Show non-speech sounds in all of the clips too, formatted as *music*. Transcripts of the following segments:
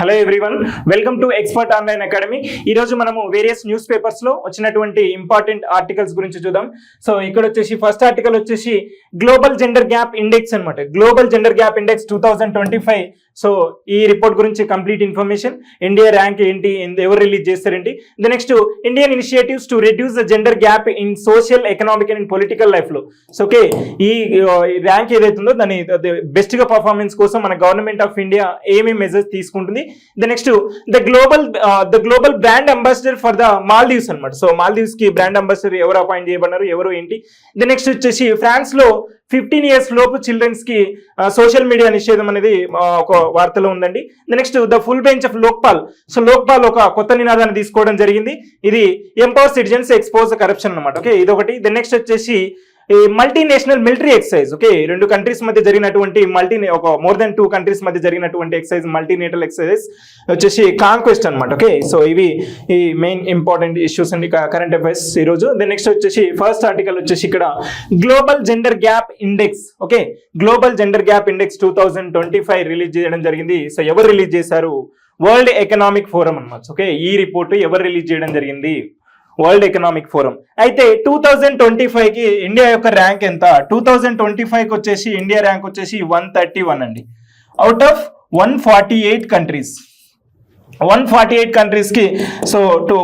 Hello everyone welcome to expert online academy ఈ రోజు మనము వేరియస్ న్యూస్ పేపర్స్లో వచ్చినటువంటి ఇంపార్టెంట్ ఆర్టికల్స్ గురించి చూద్దాం. సో ఇక్కడ వచ్చేసి ఫస్ట్ ఆర్టికల్ వచ్చేసి గ్లోబల్ జెండర్ గ్యాప్ ఇండెక్స్ అన్నమాట. Global gender gap index two twenty five so ఈ రిపోర్ట్ గురించి కంప్లీట్ ఇన్ఫర్మేషన్ ఇండియా ర్యాంక్ ఏంటి? ఎవరు release చేస్తారేంటి? The next Indian initiatives to reduce the gender gap in social economic and political లైఫ్లో. So okay ఈ rank ఏదైతుందో దాని బెస్ట్గా performance కోసం మన గవర్నమెంట్ ఆఫ్ ఇండియా ఏమేమి మెజర్స్ తీసుకుంటుంది? The next the global the global brand ambassador for the Maldives అనమాట సో మాల్దీవ్స్కి బ్రాండ్ అంబాసిడర్ ఎవరు అపాయింట్ చేయబడినారు ఎవరు ఏంటి? ద నెక్స్ట్ వచ్చేసి ఫ్రాన్స్లో ఫిఫ్టీన్ ఇయర్స్ లోపు చిల్డ్రన్స్కి సోషల్ మీడియా నిషేధం అనేది ఒక వార్తలో ఉందండి. Next the full bench of Lokpal so Lokpal ఒక కొత్త నినాదాన్ని తీసుకోవడం జరిగింది. ఇది ఎంపవర్ సిటిజన్స్ ఎక్స్పోజ్ కరప్షన్ అనమాట ఓకే ఇది ఒకటి ద నెక్స్ట్ వచ్చేసి ఈ మల్టీనేషనల్ మిలిటరీ ఎక్సైజ్ ఓకే రెండు కంట్రీస్ మధ్య జరిగినటువంటి మల్టీ ఒక మోర్ దెన్ టూ కంట్రీస్ మధ్య జరిగినటువంటి ఎక్సైజ్ మల్టీనేటల్ ఎక్సైజెస్ వచ్చేసి కాంక్వెస్ట్ అనమాట ఓకే సో ఇవి ఈ మెయిన్ ఇంపార్టెంట్ ఇష్యూస్ అండి కరెంట్ అఫైర్స్ ఈ రోజు. దెన్ నెక్స్ట్ వచ్చేసి ఫస్ట్ ఆర్టికల్ వచ్చేసి ఇక్కడ global gender gap index okay global gender gap index two thousand twenty five release చేయడం జరిగింది. సో ఎవరు రిలీజ్ చేశారు? వరల్డ్ ఎకనామిక్ ఫోరం అనమాట ఓకే ఈ రిపోర్ట్ ఎవరు రిలీజ్ చేయడం జరిగింది? వరల్డ్ ఎకనామిక్ ఫోరం అయితే టూ థౌజండ్ ట్వంటీ ఫైవ్కి ఇండియా యొక్క ర్యాంక్ ఎంత? టూ థౌజండ్ ట్వంటీ ఫైవ్కి వచ్చేసి ఇండియా ర్యాంక్ వచ్చేసి వన్ థర్టీ వన్ అండి. Out of one forty eight countries one forty eight కంట్రీస్కి so to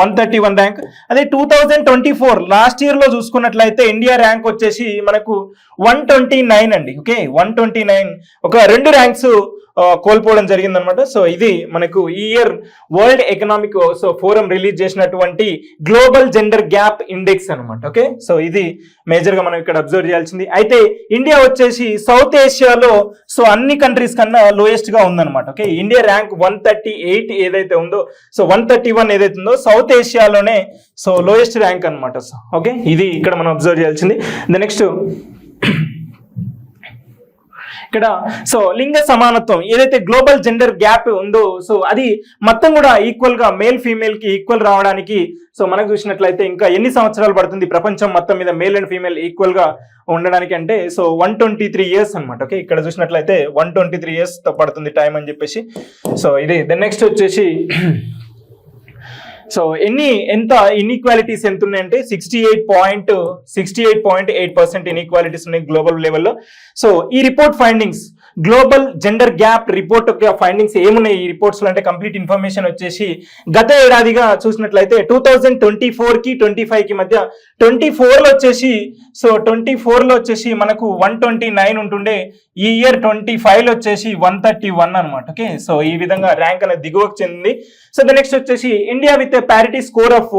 one thirty one rank అదే two thousand twenty four last ఇయర్లో చూసుకున్నట్లయితే ఇండియా ర్యాంక్ వచ్చేసి మనకు వన్ ట్వంటీ నైన్ అండి. ఓకే వన్ ట్వంటీ నైన్ ఒక రెండు ర్యాంక్స్ కోల్పోవడం జరిగిందనమాట. సో ఇది మనకు ఈ year world economic so forum release చేసినటువంటి గ్లోబల్ జెండర్ గ్యాప్ ఇండెక్స్ అనమాట. ఓకే? సో ఇది మేజర్గా మనం ఇక్కడ అబ్జర్వ్ చేయాల్సింది. అయితే ఇండియా వచ్చేసి సౌత్ ఏషియాలో సో అన్ని కంట్రీస్ కన్నా లోయెస్ట్గా ఉందన్నమాట okay? India rank one thirty eight ఏదైతే ఉందో సో వన్ థర్టీ వన్ ఏదైతే ఉందో సౌత్ ఏషియాలోనే సో లోయెస్ట్ ర్యాంక్ అనమాట. So okay? ఇది ఇక్కడ మనం అబ్జర్వ్ చేయాల్సింది. ద నెక్స్ట్ ఇక్కడ. సో లింగ సమానత్వం ఏదైతే గ్లోబల్ జెండర్ గ్యాప్ ఉందో సో అది మొత్తం కూడా ఈక్వల్గా మేల్ ఫీమేల్కి ఈక్వల్ రావడానికి సో మనకు చూసినట్లయితే ఇంకా ఎన్ని సంవత్సరాలు పడుతుంది ప్రపంచం మొత్తం మీద మేల్ అండ్ ఫీమేల్ ఈక్వల్గా ఉండడానికి అంటే so one twenty three years అనమాట ఓకే ఇక్కడ చూసినట్లయితే వన్ ట్వంటీ త్రీ ఇయర్స్తో పడుతుంది టైం అని చెప్పేసి. సో ఇది దెన్ నెక్స్ట్ వచ్చేసి సో ఎన్ని ఎంత ఇన్ఈక్వాలిటీస్ ఎంత ఉన్నాయంటే sixty eight point sixty eight point eight percent inequalities ఉన్నాయి గ్లోబల్ లెవెల్లో సో ఈ report findings global gender gap report యొక్క ఫైండింగ్స్ ఏమున్నాయి? ఈ రిపోర్ట్స్లో అంటే కంప్లీట్ ఇన్ఫర్మేషన్ వచ్చేసి గత ఏడాదిగా చూసినట్లయితే టూ థౌజండ్ ట్వంటీ ఫోర్కి ట్వంటీ ఫైవ్కి మధ్య ట్వంటీ ఫోర్లో వచ్చేసి సో ట్వంటీ ఫోర్లో వచ్చేసి మనకు వన్ ట్వంటీ నైన్ ఉంటుండే. ఈ ఇయర్ ట్వంటీ ఫైవ్లో వచ్చేసి వన్ థర్టీ వన్ అనమాట ఓకే సో ఈ విధంగా ర్యాంక్ అనేది దిగువకు చెందింది. సో ద నెక్స్ట్ వచ్చేసి India with parity score of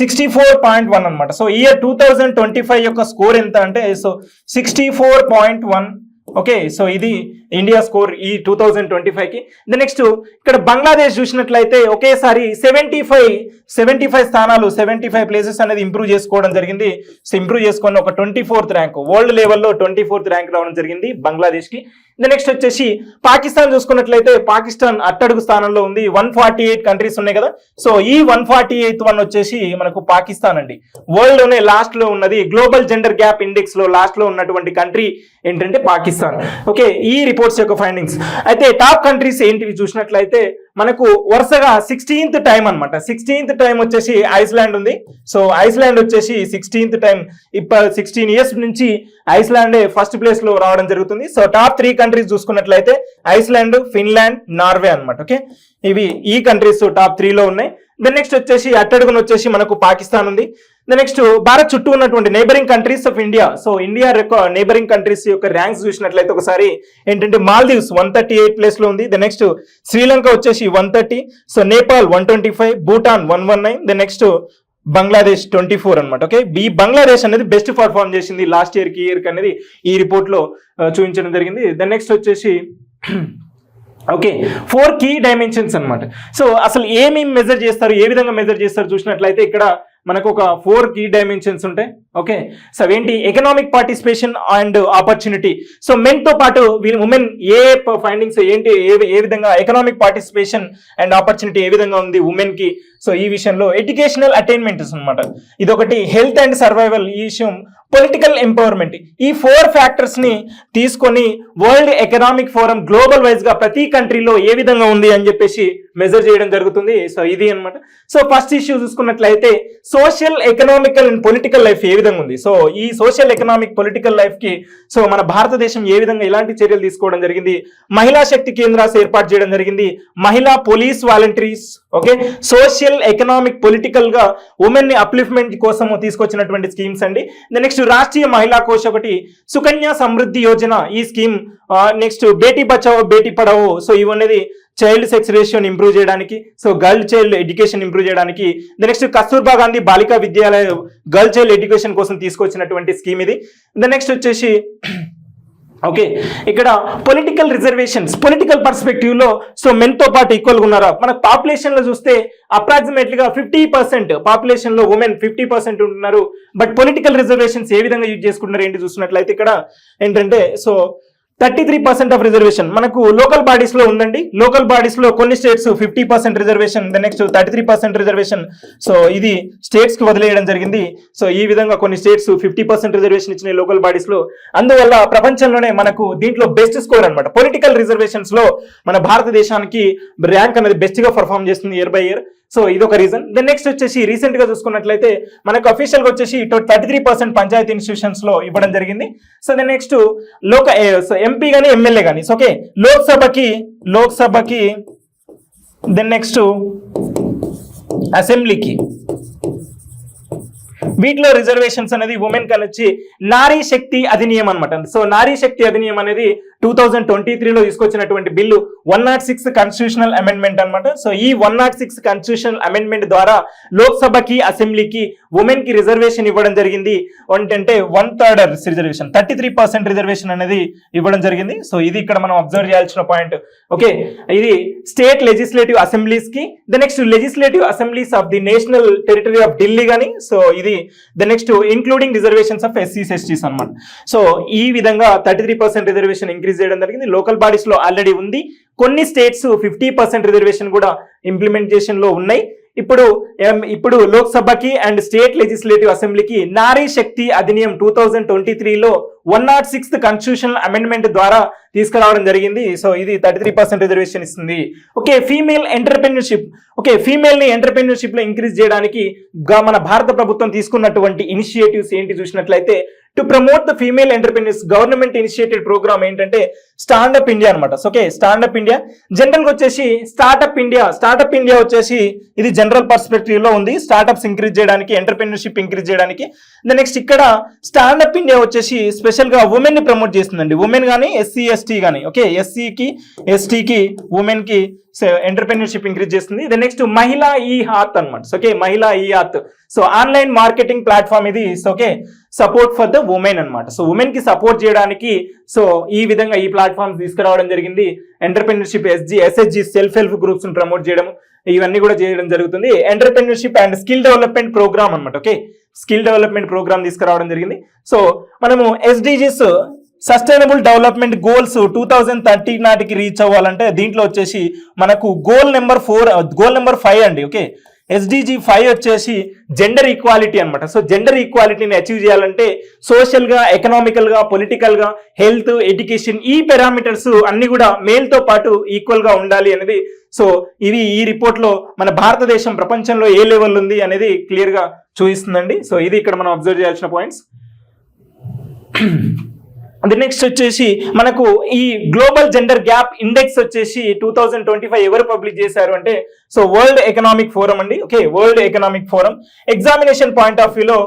sixty four point one అనమాట so year two thousand twenty five యొక్క స్కోర్ ఎంత అంటే so sixty four point one okay so ఇది ఇండియా స్కోర్ ఈ టూ థౌజండ్ ట్వంటీ ఫైవ్కి the next ఇక్కడ బంగ్లాదేశ్ చూసినట్లయితే ఒకేసారి సెవెంటీ ఫైవ్ సెవెంటీ ఫైవ్ స్థానాలు సెవెంటీ ఫైవ్ ప్లేసెస్ అనేది ఇంప్రూవ్ చేసుకోవడం జరిగింది. సో ఇంప్రూవ్ చేసుకొని ఒక ట్వంటీ ఫోర్త్ ర్యాంక్ వరల్డ్ లెవెల్లో ట్వంటీ ఫోర్త్ ర్యాంక్ రావడం జరిగింది బంగ్లాదేశ్కి ద నెక్స్ట్ వచ్చేసి పాకిస్తాన్ చూసుకున్నట్లయితే పాకిస్తాన్ అట్టడుగు స్థానంలో ఉంది. వన్ ఫార్టీ ఎయిట్ కంట్రీస్ ఉన్నాయి కదా. సో ఈ వన్ ఫార్టీ ఎయిత్ వన్ వచ్చేసి మనకు పాకిస్తాన్ అండి. వరల్డ్లోనే లాస్ట్లో ఉన్నది. గ్లోబల్ జెండర్ గ్యాప్ ఇండెక్స్లో లాస్ట్లో ఉన్నటువంటి కంట్రీ ఏంటంటే పాకిస్తాన్ ఓకే ఈ రిపోర్ట్ రిపోర్ట్స్ యొక్క ఫైండింగ్స్ అయితే టాప్ కంట్రీస్ ఏంటివి చూసినట్లయితే మనకు వరుసగా సిక్స్టీన్త్ టైం అనమాట సిక్స్టీన్త్ టైం వచ్చేసి ఐస్లాండ్ ఉంది. సో ఐస్లాండ్ వచ్చేసి సిక్స్టీన్త్ టైం ఇప్ప సిక్స్టీన్ ఇయర్స్ నుంచి ఐస్లాండే ఫస్ట్ ప్లేస్లో రావడం జరుగుతుంది. సో టాప్ త్రీ కంట్రీస్ చూసుకున్నట్లయితే ఐస్లాండ్ ఫిన్లాండ్ నార్వే అన్నమాట. ఓకే? ఇవి ఈ కంట్రీస్ టాప్ త్రీలో ఉన్నాయి. దెన్ నెక్స్ట్ వచ్చేసి అట్టడుగున వచ్చేసి మనకు పాకిస్తాన్ ఉంది. నెక్స్ట్ భారత్ చుట్టూ ఉన్నటువంటి neighbouring countries of India so India neighbouring countries యొక్క ర్యాంక్స్ చూసినట్లయితే ఒకసారి ఏంటంటే మాల్దీవ్స్ వన్ థర్టీ ఎయిట్ ప్లేస్లో ఉంది. ద నెక్స్ట్ శ్రీలంక వచ్చేసి one thirty so Nepal one twenty five Bhutan one one nine the next Bangladesh twenty four అనమాట ఓకే ఈ బంగ్లాదేశ్ అనేది బెస్ట్ పర్ఫార్మ్ చేసింది లాస్ట్ ఇయర్కి ఇయర్ అనేది ఈ రిపోర్ట్లో చూపించడం జరిగింది. ద నెక్స్ట్ వచ్చేసి ఓకే ఫోర్ కీ డైమెన్షన్స్ అన్నమాట. సో అసలు ఏమేమి మెజర్ చేస్తారు ఏ విధంగా మెజర్ చేస్తారు చూసినట్లయితే ఇక్కడ మనకు ఒక ఫోర్ కీ డైమెన్షన్స్ ఉంటాయి. ఓకే సో ఏంటి economic participation and opportunity so మెన్తో పాటు వీళ్ళు ఉమెన్ ఏ ఫైండింగ్స్ ఏంటి? ఏ ఏ విధంగా ఎకనామిక్ పార్టిసిపేషన్ అండ్ ఆపర్చునిటీ ఏ విధంగా ఉంది ఉమెన్కి? సో ఈ విషయంలో ఎడ్యుకేషనల్ అటైన్మెంట్స్ అనమాట ఇదొకటి హెల్త్ అండ్ సర్వైవల్ ఈ విషయం పొలిటికల్ ఎంపవర్మెంట్. ఈ ఫోర్ ఫ్యాక్టర్స్ని తీసుకొని వరల్డ్ ఎకనామిక్ ఫోరం గ్లోబల్ వైజ్గా ప్రతి కంట్రీలో ఏ విధంగా ఉంది అని చెప్పేసి మెజర్ చేయడం జరుగుతుంది. సో ఇది అనమాట సో ఫస్ట్ ఇష్యూ చూసుకున్నట్లయితే social economical and political life ఏ విధంగా ఉంది? సో ఈ సోషల్ ఎకనామిక్ పొలిటికల్ లైఫ్కి సో మన భారతదేశం ఏ విధంగా ఎలాంటి చర్యలు తీసుకోవడం జరిగింది? మహిళా శక్తి కేంద్రాలు ఏర్పాటు చేయడం జరిగింది. మహిళా police volunteers okay? Social economic పొలిటికల్గా ఉమెన్ని అప్లిఫ్మెంట్ కోసం తీసుకొచ్చినటువంటి స్కీమ్స్ అండి. నెక్స్ట్ రాష్ట్రీయ మహిళా కోశ ఒకటి సుకన్య సమృద్ధి యోజన ఈ scheme next Beti Bachao Beti Padhao so ఇవన్నది child sex రేషియోని ఇంప్రూవ్ చేయడానికి so girl child education improve చేయడానికి the next Kasturba Gandhi Balika Vidyalaya girl child education కోసం తీసుకొచ్చినటువంటి స్కీమ్ ఇది. ద నెక్స్ట్ వచ్చేసి ఓకే ఇక్కడ పొలిటికల్ రిజర్వేషన్స్ పొలిటికల్ పర్స్పెక్టివ్లో so మెన్తో పాటు ఈక్వల్గా ఉన్నారా? మన పాపులేషన్లో చూస్తే అప్రాక్సిమేట్లీగా ఫిఫ్టీ పర్సెంట్ పాపులేషన్లో ఉమెన్ ఫిఫ్టీ పర్సెంట్ ఉంటున్నారు. బట్ పొలిటికల్ రిజర్వేషన్స్ ఏ విధంగా యూజ్ చేసుకుంటున్నారు ఏంటి చూసినట్లయితే ఇక్కడ? ఏంటంటే so thirty three percent of reservation. మనకు లోకల్ బాడీస్లో ఉందండి. లోకల్ బాడీస్లో కొన్ని states fifty percent reservation the next thirty three percent reservation. So ఇది స్టేట్స్కి వదిలేయడం జరిగింది. సో ఈ విధంగా కొన్ని స్టేట్స్ ఫిఫ్టీ పర్సెంట్ రిజర్వేషన్ ఇచ్చిన లోకల్ బాడీస్లో అందువల్ల ప్రపంచంలోనే మనకు దీంట్లో బెస్ట్ స్కోర్ అనమాట పొలిటికల్ రిజర్వేషన్స్లో మన భారతదేశానికి ర్యాంక్ అనేది బెస్ట్గా పర్ఫామ్ చేస్తుంది ఇయర్ బై ఇయర్. సో ఇదొక రీజన్ దెన్ నెక్స్ట్ వచ్చేసి రీసెంట్గా చూసుకున్నట్లయితే మనకు అఫీషియల్ వచ్చేసి ఇటు థర్టీ త్రీ పర్సెంట్ పంచాయతీ ఇన్స్టిట్యూషన్స్లో ఇవ్వడం జరిగింది. సో దెన్ నెక్స్ట్ లోక ఎంపీ కానీ ఎమ్మెల్యే కానీ సో ఓకే లోక్సభకి లోక్సభకి దెన్ నెక్స్ట్ అసెంబ్లీకి. వీటిలో రిజర్వేషన్స్ అనేది ఉమెన్కి వచ్చి నారీ శక్తి అధినియం అనమాట సో నారీ శక్తి అధినియం అనేది టూ థౌజండ్ ట్వంటీ త్రీలో తీసుకొచ్చినటువంటి bill one nought six constitutional amendment అనమాట సో ఈ one nought six constitutional amendment ద్వారా లోక్సభకి అసెంబ్లీకి ఉమెన్కి రిజర్వేషన్ ఇవ్వడం జరిగింది. అంటే one third reservation thirty three percent reservation అనేది ఇవ్వడం జరిగింది. సో ఇది ఇక్కడ మనం అబ్జర్వ్ చేయాల్సిన పాయింట్ ఓకే ఇది state legislative అసెంబ్లీస్కి the next legislative assemblies of the national territory of Delhi కానీ సో ఇది the next including reservations of ఎస్సీస్ STs అనమాట సో ఈ విధంగా థర్టీ త్రీ రిజర్వేషన్ ఇంక్రీజ్ చేయడం జరిగింది. లోకల్ బాడీస్లో ఆల్రెడీ ఉంది. కొన్ని స్టేట్స్ ఫిఫ్టీ పర్సెంట్ రిజర్వేషన్ కూడా ఇంప్లిమెంటేషన్లో ఉన్నాయి. ఇప్పుడు ఇప్పుడు లోక్సభకి అండ్ స్టేట్ లెజిస్లేటివ్ అసెంబ్లీకి Nari Shakti Adhiniyam two thousand twenty త్రీలో one nought sixth constitutional amendment ద్వారా తీసుకురావడం జరిగింది. సో ఇది థర్టీ త్రీ పర్సెంట్ రిజర్వేషన్ ఇస్తుంది. ఓకే ఫీమేల్ ఎంటర్ప్రెన్యూర్షిప్ ఓకే ఫీమేల్ని ఎంటర్ప్రెన్యూర్షిప్లో ఎంటర్ప్రెన్యూర్షిప్లో ఇంక్రీజ్ చేయడానికి మన భారత ప్రభుత్వం తీసుకున్నటువంటి ఇనిషియేటివ్స్ ఏంటి చూసినట్లయితే to promote the female entrepreneurs government initiated programme ఏంటంటే స్టాండప్ ఇండియా అనమాట ఓకే స్టాండప్ ఇండియా. జనరల్గా వచ్చేసి స్టార్ట్అప్ ఇండియా. స్టార్ట్అప్ ఇండియా వచ్చేసి ఇది జనరల్ పర్స్పెక్టివ్లో ఉంది. స్టార్ట్అప్స్ ఇంక్రీజ్ చేయడానికి ఎంటర్ప్రీనర్షిప్ ఇంక్రీజ్ చేయడానికి. ద నెక్స్ట్ ఇక్కడ స్టాండప్ ఇండియా వచ్చేసి స్పెషల్గా ఉమెన్ని ప్రమోట్ చేస్తుందండి. ఉమెన్ కానీ ఎస్సీ ఎస్టీ కానీ ఓకే ఎస్సీకి ఎస్టీకి ఉమెన్ సో ఎంటర్ప్రెన్యూర్షిప్ ఇంక్రీజ్ చేస్తుంది. The next Mahila e Haat అనమాట okay Mahila e Haat so online marketing platform ఇది okay support for the women అన్నమాట. సో ఉమెన్కి సపోర్ట్ చేయడానికి సో ఈ విధంగా ఈ ప్లాట్ఫామ్స్ తీసుకురావడం జరిగింది. Entrepreneurship SG SSG self help గ్రూప్స్ని promote చేయడం ఇవన్నీ కూడా చేయడం జరుగుతుంది. Entrepreneurship and skill development program అనమాట ఓకే స్కిల్ డెవలప్మెంట్ ప్రోగ్రామ్ తీసుకురావడం జరిగింది. సో మనము SDGs sustainable development goals two thousand thirty నాటికి రీచ్ అవ్వాలంటే దీంట్లో వచ్చేసి మనకు goal number four goal number five అండి ఓకే ఎస్డిజి ఫైవ్ వచ్చేసి జెండర్ ఈక్వాలిటీ అనమాట సో జెండర్ ఈక్వాలిటీని అచీవ్ చేయాలంటే సోషల్గా ఎకనామికల్గా పొలిటికల్గా హెల్త్ ఎడ్యుకేషన్ ఈ పారామీటర్స్ అన్ని కూడా మేల్తో పాటు ఈక్వల్గా ఉండాలి అనేది. సో ఇవి ఈ రిపోర్ట్లో మన భారతదేశం ప్రపంచంలో ఏ లెవెల్ ఉంది అనేది క్లియర్గా చూపిస్తుందండి. సో ఇది ఇక్కడ మనం అబ్జర్వ్ చేయాల్సిన పాయింట్స్ అది నెక్స్ట్ వచ్చేసి మనకు ఈ గ్లోబల్ జెండర్ గ్యాప్ ఇండెక్స్ వచ్చేసి టూ థౌజండ్ ట్వంటీ ఫైవ్ ఎవరు పబ్లిష్ చేశారు అంటే సో వరల్డ్ ఎకనామిక్ ఫోరం అండి. Okay world economic forum examination point of వ్యూలో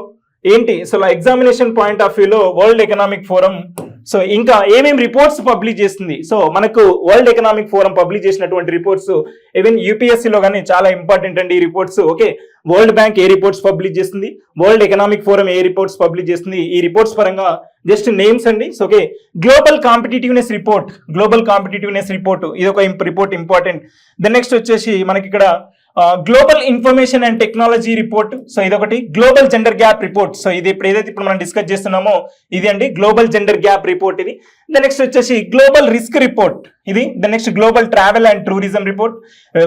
ఏంటి? సో ఎగ్జామినేషన్ పాయింట్ ఆఫ్ వ్యూలో వరల్డ్ ఎకనామిక్ ఫోరం సో ఇంకా ఏమేమి రిపోర్ట్స్ పబ్లిష్ చేస్తుంది? సో మనకు వరల్డ్ ఎకనామిక్ ఫోరం పబ్లిష్ చేసినటువంటి రిపోర్ట్స్ ఈవెన్ యూపీఎస్సీలో కానీ చాలా ఇంపార్టెంట్ అండి ఈ రిపోర్ట్స్ ఓకే వరల్డ్ బ్యాంక్ ఏ రిపోర్ట్స్ పబ్లిష్ చేస్తుంది? వరల్డ్ ఎకనామిక్ ఫోరం ఏ రిపోర్ట్స్ పబ్లిష్ చేస్తుంది? ఈ రిపోర్ట్స్ పరంగా జస్ట్ నేమ్స్ అండి. So okay global competitiveness report global competitiveness report ఇది ఒక రిపోర్ట్ ఇంపార్టెంట్ దెన్ నెక్స్ట్ వచ్చేసి మనకి ఇక్కడ global information and technology report so ఇదొకటి. Global gender gap report so ఇది ఇప్పుడు ఏదైతే ఇప్పుడు మనం డిస్కస్ చేస్తున్నామో ఇది అండి గ్లోబల్ జెండర్ గ్యాప్ రిపోర్ట్ ఇది. ద నెక్స్ట్ వచ్చేసి గ్లోబల్ రిస్క్ రిపోర్ట్ ఇది the next global travel and tourism report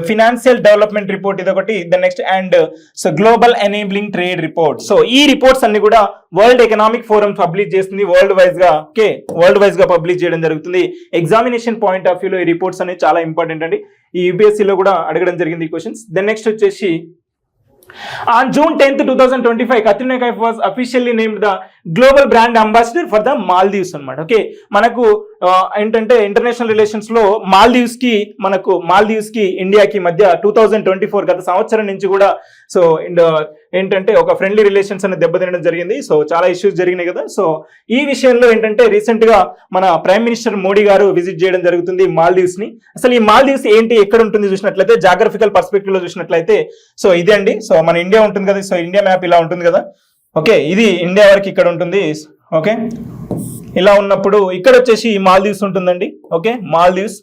financial development report ఇది ఒకటి the next and so global enabling trade report so ఈ రిపోర్ట్స్ అన్ని కూడా వరల్డ్ ఎకనామిక్ ఫోరం పబ్లిష్ చేస్తుంది. World వైజ్గా ఓకే వరల్డ్ వైజ్గా పబ్లిష్ చేయడం జరుగుతుంది. ఎగ్జామినేషన్ పాయింట్ ఆఫ్ వ్యూలో ఈ రిపోర్ట్స్ అనేవి చాలా ఇంపార్టెంట్ అండి. ఈ యూపీఎస్సీలో కూడా అడగడం జరిగింది ఈ క్వశ్చన్స్ దెన్ నెక్స్ట్ వచ్చేసి on June tenth two thousand twenty five Katrina Kaif was officially named the global brand ambassador for the Maldives అనమాట ఓకే మనకు ఏంటంటే ఇంటర్నేషనల్ రిలేషన్స్లో మాల్దీవ్స్కి మనకు మాల్దీవ్స్కి ఇండియాకి మధ్య టూ థౌజండ్ ట్వంటీ ఫోర్ గత సంవత్సరం నుంచి కూడా సో ఏంటంటే ఒక ఫ్రెండ్లీ రిలేషన్స్ అనేది దెబ్బతినడం జరిగింది. సో చాలా ఇష్యూస్ జరిగినాయి కదా. సో ఈ విషయంలో ఏంటంటే రీసెంట్గా మన ప్రైమ్ మినిస్టర్ మోడీ గారు విజిట్ చేయడం జరుగుతుంది మాల్దీవ్స్ని. అసలు ఈ మాల్దీవ్స్ ఏంటి ఎక్కడ ఉంటుంది చూసినట్లయితే జాగ్రఫికల్ పర్స్పెక్టివ్లో చూసినట్లయితే సో ఇదే అండి. సో మన ఇండియా ఉంటుంది కదా. సో ఇండియా మ్యాప్ ఇలా ఉంటుంది కదా. ఓకే ఇది ఇండియా వరకు ఇక్కడ ఉంటుంది. ఓకే. ఇలా ఉన్నప్పుడు ఇక్కడ వచ్చేసి మాల్దీవ్స్ ఉంటుందండి. ఓకే మాల్దీవ్స్.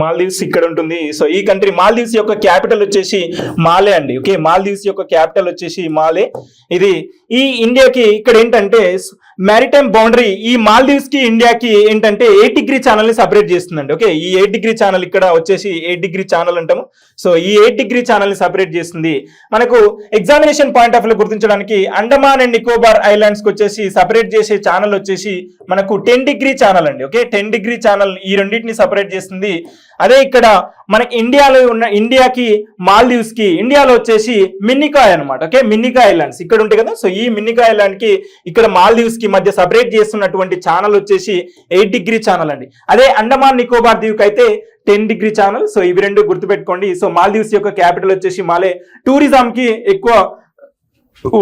మాల్దీవ్స్ ఇక్కడ ఉంటుంది. సో ఈ కంట్రీ మాల్దీవ్స్ యొక్క క్యాపిటల్ వచ్చేసి మాలే అండి. ఓకే మాల్దీవ్స్ యొక్క క్యాపిటల్ వచ్చేసి మాలే. ఇది ఈ ఇండియాకి ఇక్కడ ఏంటంటే మ్యారిటైమ్ బౌండరీ ఈ మాల్దీవ్స్కి ఇండియాకి ఏంటంటే ఎయిట్ డిగ్రీ ఛానల్ని సపరేట్ చేస్తుందండి. ఓకే ఈ ఎయిట్ డిగ్రీ ఛానల్ ఇక్కడ వచ్చేసి ఎయిట్ డిగ్రీ ఛానల్ అంటాము. సో ఈ ఎయిట్ డిగ్రీ ఛానల్ని సపరేట్ చేస్తుంది. మనకు ఎగ్జామినేషన్ పాయింట్ ఆఫ్ వ్యూ గుర్తించడానికి అండమాన్ అండ్ నికోబార్ ఐలాండ్స్కి వచ్చేసి సపరేట్ చేసే ఛానల్ వచ్చేసి మనకు టెన్ డిగ్రీ ఛానల్ అండి. ఓకే టెన్ డిగ్రీ ఛానల్ ఈ రెండింటిని సపరేట్ చేస్తుంది. అదే ఇక్కడ మనకి ఇండియాలో ఉన్న ఇండియాకి మాల్దీవ్స్కి ఇండియాలో వచ్చేసి మిన్నికాయ్ అనమాట ఓకే? మిన్నికా ఐలాండ్స్. ఇక్కడ ఉంటాయి కదా? సో ఈ మిన్నికా ఐలాండ్కి ఇక్కడ మాల్దీవ్స్కి మధ్య సపరేట్ చేస్తున్నటువంటి ఛానల్ వచ్చేసి ఎయిట్ డిగ్రీ ఛానల్ అండి. అదే అండమాన్ నికోబార్ దీవుకి అయితే టెన్ డిగ్రీ ఛానల్. సో ఇవి రెండు గుర్తుపెట్టుకోండి. సో మాల్దీవ్స్ యొక్క క్యాపిటల్ వచ్చేసి మాలే. టూరిజం కి ఎక్కువ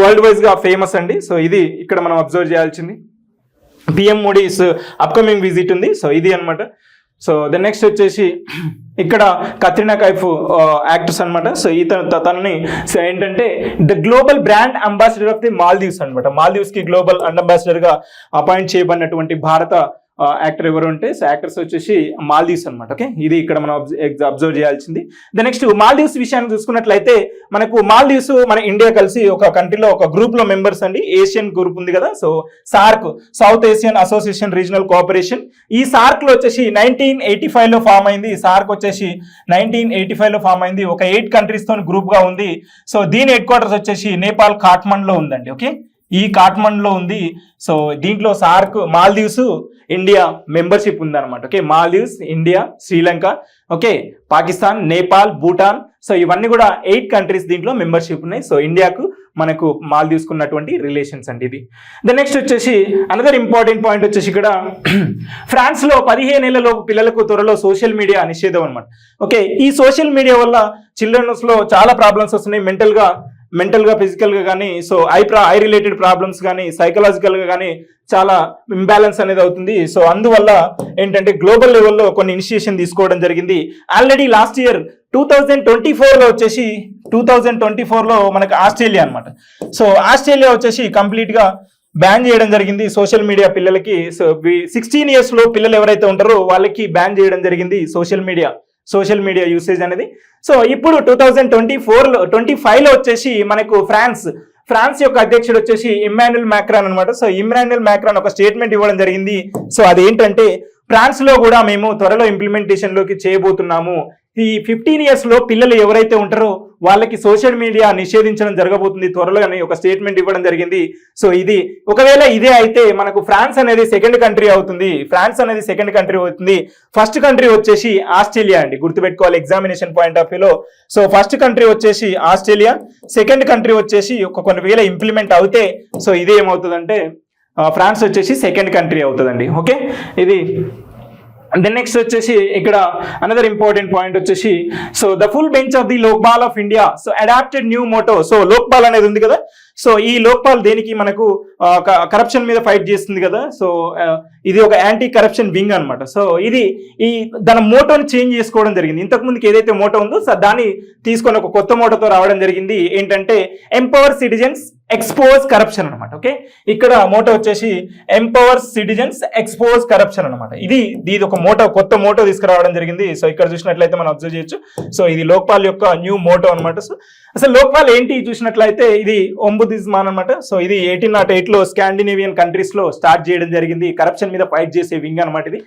వరల్డ్ వైజ్గా ఫేమస్ అండి. సో ఇది ఇక్కడ మనం అబ్జర్వ్ చేయాల్సింది. పిఎం మోడీస్ అప్కమింగ్ విజిట్ ఉంది. సో ఇది అన్నమాట. సో ద నెక్స్ట్ వచ్చేసి ఇక్కడ కత్రినా కైఫ్ యాక్టర్స్ అన్నమాట. సో ఈ తనని సో ఏంటంటే the global brand ambassador of the Maldives అనమాట మాల్దీవ్స్కి గ్లోబల్ అండ్ అంబాసిడర్గా అపాయింట్ చేయబడినటువంటి భారత యాక్టర్ ఎవరు ఉంటే సో యాక్టర్స్ వచ్చేసి మాల్దీవ్స్ అనమాట ఓకే? ఇది ఇక్కడ మనం అబ్జర్వ్ చేయాల్సింది. ద నెక్స్ట్ మాల్దీవ్స్ విషయాన్ని చూసుకున్నట్లయితే మనకు మాల్దీవ్స్ మన ఇండియా కలిసి ఒక కంట్రీలో ఒక గ్రూప్లో మెంబర్స్ అండి. ఏషియన్ గ్రూప్ ఉంది కదా so SAARC South Asian association regional cooperation. ఈ సార్క్లో వచ్చేసి నైన్టీన్ ఎయిటీ ఫైవ్లో ఫామ్ అయింది. సార్క్ వచ్చేసి నైన్టీన్ ఎయిటీ ఫైవ్లో ఫామ్ అయింది. ఒక ఎయిట్ కంట్రీస్ గ్రూప్గా ఉంది. సో దీని హెడ్ క్వార్టర్స్ వచ్చేసి నేపాల్ కాట్మండ్లో ఉందండి ఓకే? ఈ కాట్మండ్లో ఉంది. సో దీంట్లో సార్క్ మాల్దీవ్స్ ఇండియా మెంబర్షిప్ ఉందన్నమాట. Okay Maldives India Sri Lanka okay Pakistan Nepal Bhutan. So ఇవన్నీ కూడా ఎయిట్ కంట్రీస్ దీంట్లో మెంబర్షిప్ ఉన్నాయి. సో ఇండియాకు మనకు మాల్దీవ్స్ ఉన్నటువంటి రిలేషన్స్ అండి ఇది ద నెక్స్ట్ వచ్చేసి అనదర్ ఇంపార్టెంట్ పాయింట్ వచ్చేసి ఇక్కడ *clears throat* ఫ్రాన్స్లో పదిహేను పదిహేనేళ్ళలో పిల్లలకు త్వరలో సోషల్ మీడియా నిషేధం అనమాట ఓకే ఈ సోషల్ మీడియా వల్ల చిల్డ్రన్స్లో చాలా ప్రాబ్లమ్స్ వస్తున్నాయి. మెంటల్గా మెంటల్గా ఫిజికల్గా కానీ సో ఐ ప్రా ఐ రిలేటెడ్ ప్రాబ్లమ్స్ కానీ సైకలాజికల్గా కానీ చాలా ఇంబ్యాలెన్స్ అనేది అవుతుంది. సో అందువల్ల ఏంటంటే గ్లోబల్ లెవెల్లో కొన్ని ఇనిషియేషన్ తీసుకోవడం జరిగింది. Already last year two thousand twenty ఫోర్లో వచ్చేసి టూ థౌజండ్ ట్వంటీ ఫోర్లో మనకి ఆస్ట్రేలియా అనమాట సో ఆస్ట్రేలియా వచ్చేసి కంప్లీట్గా బ్యాన్ చేయడం జరిగింది సోషల్ మీడియా పిల్లలకి. సో సిక్స్టీన్ ఇయర్స్లో పిల్లలు ఎవరైతే ఉంటారో వాళ్ళకి బ్యాన్ చేయడం జరిగింది social media. Social media usage అనేది. సో ఇప్పుడు టూ థౌజండ్ ట్వంటీ ఫోర్లో ట్వంటీ ఫైవ్లో వచ్చేసి మనకు ఫ్రాన్స్ ఫ్రాన్స్ యొక్క అధ్యక్షుడు వచ్చేసి ఇమ్మాన్యుల్ మ్యాక్రాన్ అనమాట సో ఇమ్మాన్యుల్ మ్యాక్రాన్ ఒక స్టేట్మెంట్ ఇవ్వడం జరిగింది. సో అదేంటంటే ఫ్రాన్స్లో కూడా మేము త్వరలో ఇంప్లిమెంటేషన్లోకి చేయబోతున్నాము. ఈ ఫిఫ్టీన్ ఇయర్స్లో పిల్లలు ఎవరైతే ఉంటారో వాళ్ళకి సోషల్ మీడియా నిషేధించడం జరగబోతుంది త్వరలో అని ఒక స్టేట్మెంట్ ఇవ్వడం జరిగింది. సో ఇది ఒకవేళ ఇదే అయితే మనకు ఫ్రాన్స్ అనేది సెకండ్ కంట్రీ అవుతుంది. ఫ్రాన్స్ అనేది సెకండ్ కంట్రీ అవుతుంది. ఫస్ట్ కంట్రీ వచ్చేసి ఆస్ట్రేలియా అండి. గుర్తుపెట్టుకోవాలి ఎగ్జామినేషన్ పాయింట్ ఆఫ్ వ్యూలో. సో ఫస్ట్ కంట్రీ వచ్చేసి ఆస్ట్రేలియా. సెకండ్ కంట్రీ వచ్చేసి ఒక కొన్ని వేల ఇంప్లిమెంట్ అవుతే సో ఇది ఏమవుతుందంటే ఫ్రాన్స్ వచ్చేసి సెకండ్ కంట్రీ అవుతుందండి. ఓకే? ఇది దెన్ నెక్స్ట్ వచ్చేసి ఇక్కడ అనదర్ ఇంపార్టెంట్ పాయింట్ వచ్చేసి so the full bench of the Lokpal of India so adopted new motto so Lokpal అనేది ఉంది కదా? సో ఈ లోక్పాల్ దేనికి మనకు కరప్షన్ మీద ఫైట్ చేస్తుంది కదా? సో ఇది ఒక యాంటీ కరప్షన్ వింగ్ అన్నమాట. సో ఇది ఈ దాని మోటోని చేంజ్ చేసుకోవడం జరిగింది. ఇంతకుముందుకి ఏదైతే మోటో ఉందో సో దాన్ని తీసుకొని ఒక కొత్త మోటోతో రావడం జరిగింది. ఏంటంటే ఎంపవర్ సిటిజన్స్ ఎక్స్పోజ్ కరప్షన్ అనమాట ఓకే ఇక్కడ మోటో వచ్చేసి ఎంపవర్ సిటిజన్స్ ఎక్స్పోజ్ కరప్షన్ అనమాట ఇది ఇది ఒక మోటో కొత్త మోటో తీసుకురావడం జరిగింది. సో ఇక్కడ చూసినట్లయితే మనం అబ్జర్వ్ చేయొచ్చు. సో ఇది లోక్పాల్ యొక్క న్యూ మోటో అనమాట సో అసలు లోక్పాల్ ఏంటి? చూసినట్లయితే ఇది ఒంబుదిజ్మాన్ అనమాట సో ఇది ఎయిటీన్ నాట్ ఎయిట్లో స్కాండినేవియన్ కంట్రీస్లో స్టార్ట్ చేయడం జరిగింది. కరప్షన్ మీద ఫైట్ చేసే వింగ్ అనమాట ఇది.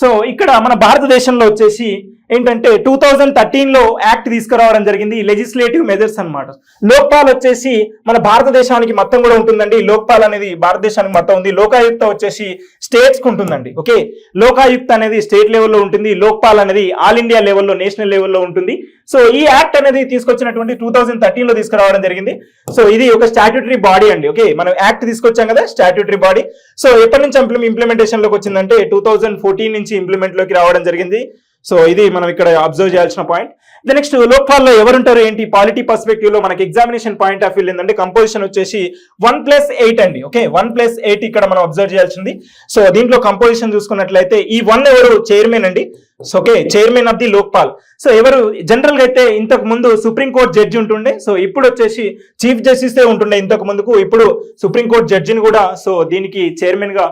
సో ఇక్కడ మన భారతదేశంలో వచ్చేసి ఏంటంటే టూ థౌజండ్ థర్టీన్లో యాక్ట్ తీసుకురావడం జరిగింది లెజిస్లేటివ్ మెజర్స్ అన్నమాట. లోక్పాల్ వచ్చేసి మన భారతదేశానికి మొత్తం కూడా ఉంటుందండి. లోక్పాల్ అనేది భారతదేశానికి మొత్తం ఉంది. లోకాయుక్త వచ్చేసి స్టేట్స్కి ఉంటుందండి. ఓకే? లోకాయుక్త అనేది స్టేట్ లెవెల్లో ఉంటుంది. లోక్పాల్ అనేది ఆల్ ఇండియా లెవెల్లో నేషనల్ లెవెల్లో ఉంటుంది. సో ఈ యాక్ట్ అనేది తీసుకొచ్చినటువంటి టూ థౌజండ్ థర్టీన్లో తీసుకురావడం జరిగింది. సో ఇది ఒక స్టాట్యూటరీ బాడీ అండి ఓకే? మనం యాక్ట్ తీసుకొచ్చాం కదా స్టాట్యూటరీ బాడీ సో ఎప్పటి నుంచి ఇంప్లిమెంటేషన్లోకి వచ్చిందంటే టూ థౌజండ్ ఫోర్టీన్ నుంచి ఇంప్లిమెంట్లోకి రావడం జరిగింది. సో ఇది మనం ఇక్కడ అబ్జర్వ్ చేయాల్సిన పాయింట్ ద నెక్స్ట్ లోక్పాల్లో ఎవరుంటారు ఏంటి? పాలిటీ పర్స్పెక్టివ్లో మనకి ఎగ్జామినేషన్ పాయింట్ ఆఫ్ వ్యూ ఏంటంటే కంపోజిషన్ వచ్చేసి వన్ ప్లస్ ఎయిట్ అండి. ఓకే వన్ ప్లస్ ఎయిట్ ఇక్కడ మనం అబ్జర్వ్ చేయాల్సింది. సో దీంట్లో కంపోజిషన్ చూసుకున్నట్లయితే ఈ వన్ ఎవరు? చైర్మన్ అండి. So okay chairman of the Lokpal. So ఎవరు? జనరల్గా అయితే ఇంతకు ముందు సుప్రీం కోర్ట్ జడ్జి ఉంటుండే. సో ఇప్పుడు వచ్చేసి చీఫ్ జస్టిస్ ఉంటుండే ఇంతకు ముందుకు. ఇప్పుడు సుప్రీం కోర్ట్ జడ్జిని కూడా సో దీనికి చైర్మన్గా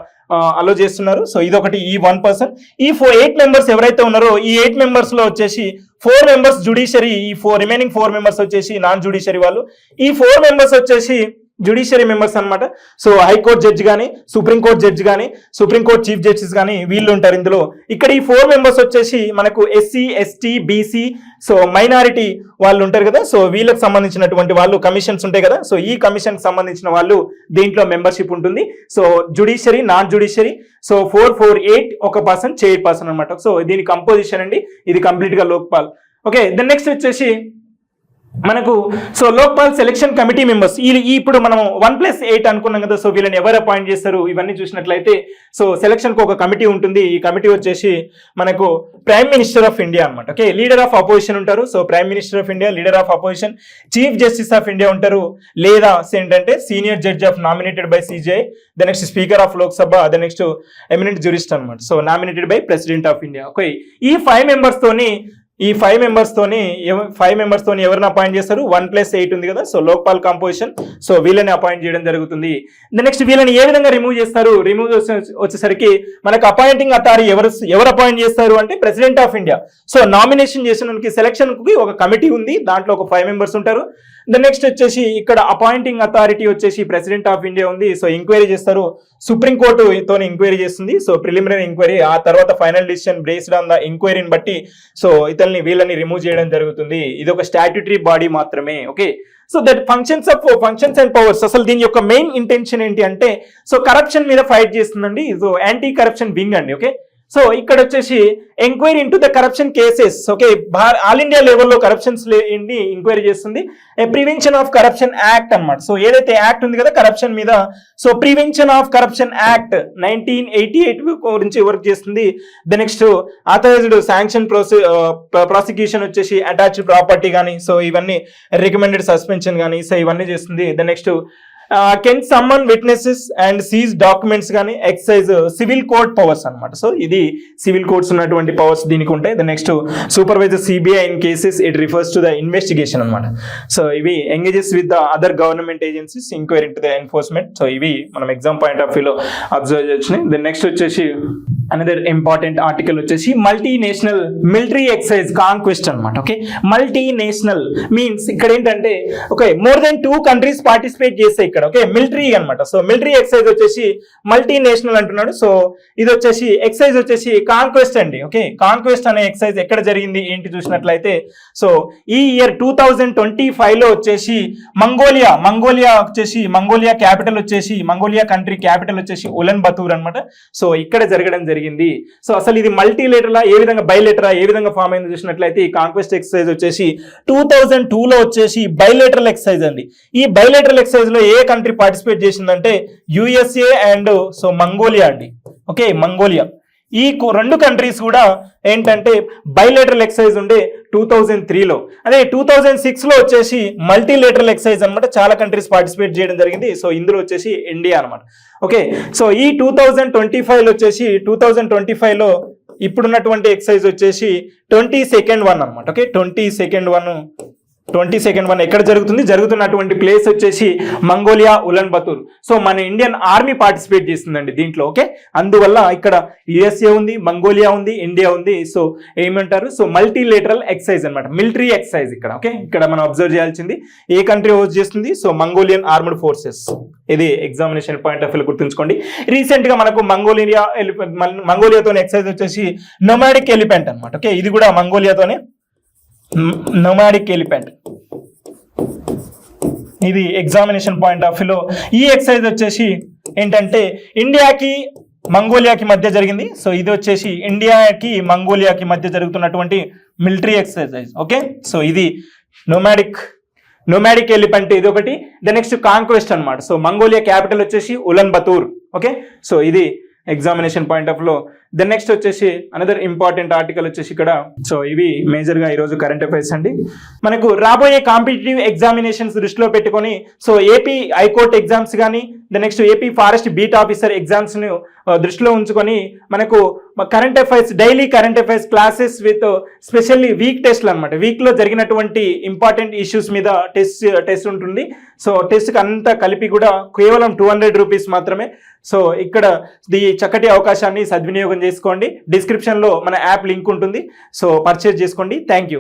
అలో చేస్తున్నారు. సో ఇదొకటి ఈ వన్ పర్సన్ ఈ ఫోర్ ఎయిట్ మెంబర్స్ ఎవరైతే ఉన్నారో ఈ ఎయిట్ మెంబర్స్లో వచ్చేసి ఫోర్ మెంబర్స్ జుడిషియరీ ఈ ఫోర్ రిమైనింగ్ ఫోర్ మెంబర్స్ వచ్చేసి నాన్ జుడిషియరీ వాళ్ళు. ఈ ఫోర్ మెంబర్స్ వచ్చేసి జ్యుడిషియరీ మెంబర్స్ అనమాట సో హైకోర్టు జడ్జి కానీ సుప్రీంకోర్టు జడ్జి కానీ సుప్రీంకోర్టు చీఫ్ జస్టిస్ కానీ వీళ్ళు ఉంటారు ఇందులో. ఇక్కడ ఈ ఫోర్ మెంబర్స్ వచ్చేసి మనకు SC ST BC so minority వాళ్ళు ఉంటారు కదా. సో వీళ్ళకి సంబంధించినటువంటి వాళ్ళు కమిషన్స్ ఉంటాయి కదా. సో ఈ కమిషన్ సంబంధించిన వాళ్ళు దీంట్లో మెంబర్షిప్ ఉంటుంది. So judiciary non judiciary so four four eight ఒక పర్సన్ చైర్ పర్సన్ అనమాట సో దీని కంపోజిషన్ అండి. ఇది కంప్లీట్గా లోక్పాల్. ఓకే దెన్ నెక్స్ట్ వచ్చేసి మనకు so Lokpal selection committee members ఈ ఇప్పుడు మనం వన్ ప్లస్ ఎయిట్ అనుకున్నాం కదా సో వీళ్ళని ఎవరు అపాయింట్ చేస్తారు? ఇవన్నీ చూసినట్లయితే సో సెలక్షన్కి ఒక కమిటీ ఉంటుంది. ఈ కమిటీ వచ్చేసి మనకు ప్రైమ్ మినిస్టర్ ఆఫ్ ఇండియా అనమాట ఓకే లీడర్ ఆఫ్ అపోజిషన్ ఉంటారు. So prime minister of India leader of opposition chief justice of India ఉంటారు. లేదా ఏంటంటే senior judge of nominated by CJI the next speaker of Lok Sabha the next eminent jurist అనమాట so nominated by president of India okay ఈ five members తోని ఈ five మెంబర్స్తోని five members తోని ఎవరిని appoint చేస్తారు? వన్ ప్లస్ ఎయిట్ ఉంది కదా so Lokpal composition so వీళ్ళని అపాయింట్ చేయడం జరుగుతుంది. నెక్స్ట్ వీళ్ళని ఏ విధంగా రిమూవ్ చేస్తారు? రిమూవ్ వచ్చేసరికి మనకు అపాయింటింగ్ అథారీ ఎవరు ఎవరు అపాయింట్ చేస్తారు అంటే President of India so nomination చేసిన సెలక్షన్కి ఒక కమిటీ ఉంది. దాంట్లో ఒక ఫైవ్ మెంబర్స్ ఉంటారు. ద నెక్స్ట్ వచ్చేసి ఇక్కడ అపాయింటింగ్ అథారిటీ వచ్చేసి ప్రెసిడెంట్ ఆఫ్ ఇండియా ఉంది. సో ఎంక్వైరీ చేస్తారు. సుప్రీం కోర్టు ఎంక్వైరీ చేస్తుంది. సో ప్రిలిమినరీ ఎంక్వైరీ ఆ తర్వాత final decision based on the ఎంక్వైరీని బట్టి సో ఇతల్ని వీళ్ళని రిమూవ్ చేయడం జరుగుతుంది. ఇది ఒక స్టాట్యూటరీ బాడీ మాత్రమే. Okay so that functions of functions and powers అసలు దీని యొక్క మెయిన్ ఇంటెన్షన్ ఏంటి అంటే సో కరప్షన్ మీద ఫైట్ చేస్తుందండి. సో యాంటీ కరప్షన్ వింగ్ అండి. ఓకే సో ఇక్కడ వచ్చేసి enquiry into the corruption cases okay all India లెవెల్లో కరప్షన్స్ ఏంటి ఎంక్వైరీ చేస్తుంది. ప్రివెన్షన్ ఆఫ్ కరప్షన్ యాక్ట్ అన్నమాట. సో ఏదైతే యాక్ట్ ఉంది కదా కరప్షన్ మీద so prevention of corruption act nineteen eighty eight గురించి వర్క్ చేస్తుంది. The next authorised sanction ప్రోసె prosecution వచ్చేసి అటాచ్డ్ ప్రాపర్టీ కానీ సో ఇవన్నీ రికమెండెడ్ సస్పెన్షన్ కానీ సో ఇవన్నీ చేస్తుంది. The next can summon witnesses and seize documents కానీ ఎక్సైజ్ సివిల్ కోర్ట్ పవర్స్ అన్నమాట. సో ఇది సివిల్ కోర్ట్స్ ఉన్నటువంటి పవర్స్ దీనికి ఉంటాయి. The next supervisor CBI in cases it refers to the investigation అనమాట సో ఇవి engages with the other government agencies inquiry to the enforcement so ఇవి మనం exam point of వ్యూలో అబ్జర్వ్ చేయొచ్చు. దెన్ నెక్స్ట్ వచ్చేసి అనదర్ ఇంపార్టెంట్ ఆర్టికల్ వచ్చేసి multi national military exercise conquest అనమాట okay multi national means ఇక్కడ ఏంటంటే okay more than two countries participate చేస్తాయి ఇక్కడ ఓకే మిలిటరీ అన్నమాట. సో మిలిటరీ ఎక్సైజ్ వచ్చేసి మల్టీ నేషనల్ అంటున్నాడు. సో ఇది వచ్చేసి ఎక్సైజ్ వచ్చేసి కాంక్వెస్ట్ అండి ఓకే కాంక్వెస్ట్ అనే ఎక్సైజ్ ఎక్కడ జరిగింది ఏంటి చూసినట్లయితే సో ఈ ఇయర్ టూ థౌజండ్ ట్వంటీ ఫైవ్లో వచ్చేసి మంగోలియా మంగోలియా వచ్చేసి మంగోలియా క్యాపిటల్ వచ్చేసి మంగోలియా కంట్రీ క్యాపిటల్ వచ్చేసి ఉలన్ బతూర్ అనమాట సో ఇక్కడ జరగడం జరిగింది. సో అసలు ఇది మల్టీ లెటరా ఏ విధంగా బైలెటరా ఏ విధంగా ఫామ్ అయింది చూసినట్లయితే ఈ కాంక్వెస్ట్ ఎక్సర్సైజ్ వచ్చేసి టూ థౌజండ్ టూ లో వచ్చేసి బైలేటరల్ ఎక్సైజ్ అండి. ఈ బైలేటరల్ ఎక్సైజ్లో ఏ కంట్రీ పార్టిసిపేట్ చేసిందంటే యుఎస్ఏ అండ్ సో మంగోలియా అండి. ఓకే మంగోలియా ఈ రెండు కంట్రీస్ కూడా ఏంటంటే బైలేటరల్ ఎక్సైజ్ ఉండే టూ థౌజండ్ త్రీలో అదే టూ థౌజండ్ సిక్స్లో వచ్చేసి మల్టీలేటరల్ ఎక్సైజ్ అనమాట చాలా కంట్రీస్ పార్టిసిపేట్ చేయడం జరిగింది. సో ఇందులో వచ్చేసి ఇండియా అనమాట ఓకే. సో ఈ టూ థౌజండ్ ట్వంటీ ఫైవ్లో వచ్చేసి టూ థౌజండ్ ట్వంటీ ఫైవ్లో ఇప్పుడున్నటువంటి ఎక్సైజ్ వచ్చేసి ట్వంటీ సెకండ్ వన్ అనమాట okay? Twenty second one twenty second one ఎక్కడ జరుగుతుంది? జరుగుతున్నటువంటి ప్లేస్ వచ్చేసి మంగోలియా ఉలన్ బతూర్. సో మన ఇండియన్ ఆర్మీ పార్టిసిపేట్ చేస్తుందండి దీంట్లో ఓకే? అందువల్ల ఇక్కడ యుఎస్ఏ ఉంది మంగోలియా ఉంది ఇండియా ఉంది. సో ఏమంటారు? సో మల్టీలేటరల్ ఎక్సైజ్ అన్నమాట. మిలిటరీ ఎక్సైజ్ ఇక్కడ ఓకే? ఇక్కడ మనం అబ్జర్వ్ చేయాల్సింది. ఏ కంట్రీ హోస్ట్ చేస్తుంది? So Mongolian armed forces. ఇది ఎగ్జామినేషన్ పాయింట్ ఆఫ్ వ్యూ గుర్తుంచుకోండి. రీసెంట్గా మనకు మంగోలియా మంగోలియాతో ఎక్సైజ్ వచ్చేసి నొమాడిక్ ఎలిఫెంట్ అన్నమాట ఓకే? ఇది కూడా మంగోలియాతోనే నొమాడిక్ ఎలిఫెంట్ ఇది ఎగ్జామినేషన్ పాయింట్ ఆఫ్ వ్యూలో ఈ ఎక్సైజ్ వచ్చేసి ఏంటంటే ఇండియాకి మంగోలియాకి మధ్య జరిగింది. సో ఇది వచ్చేసి ఇండియాకి మంగోలియాకి మధ్య జరుగుతున్నటువంటి మిలిటరీ ఎక్సర్సైజ్ ఓకే సో ఇది నొమాడిక్ నొమాడిక్ ఎలిఫెంట్ ఇది ఒకటి. ద నెక్స్ట్ కాంక్వెస్ట్ అనమాట సో మంగోలియా క్యాపిటల్ వచ్చేసి ఉలన్ బతూర్ ఓకే సో ఇది ఎగ్జామినేషన్ పాయింట్ ఆఫ్లో దెన్ నెక్స్ట్ వచ్చేసి అనదర్ ఇంపార్టెంట్ ఆర్టికల్ వచ్చేసి ఇక్కడ. సో ఇవి మేజర్గా ఈరోజు కరెంట్ అఫైర్స్ అండి. మనకు రాబోయే కాంపిటేటివ్ ఎగ్జామినేషన్స్ దృష్టిలో పెట్టుకొని so AP high court exams కానీ then next AP forest beat officer ఎగ్జామ్స్ను uh, దృష్టిలో ఉంచుకొని మనకు current affairs daily current affairs classes with specially week టెస్ట్లు అనమాట వీక్లో జరిగినటువంటి ఇంపార్టెంట్ ఇష్యూస్ మీద టెస్ట్ టెస్ట్ ఉంటుంది. సో టెస్ట్ అంతా కలిపి కూడా కేవలం టూ హండ్రెడ్ రూపీస్ మాత్రమే. సో ఇక్కడ ఈ చక్కటి అవకాశాన్ని సద్వినియోగం చేసుకోండి. డిస్క్రిప్షన్లో మన యాప్ లింక్ ఉంటుంది. సో పర్చేజ్ చేసుకోండి. Thank you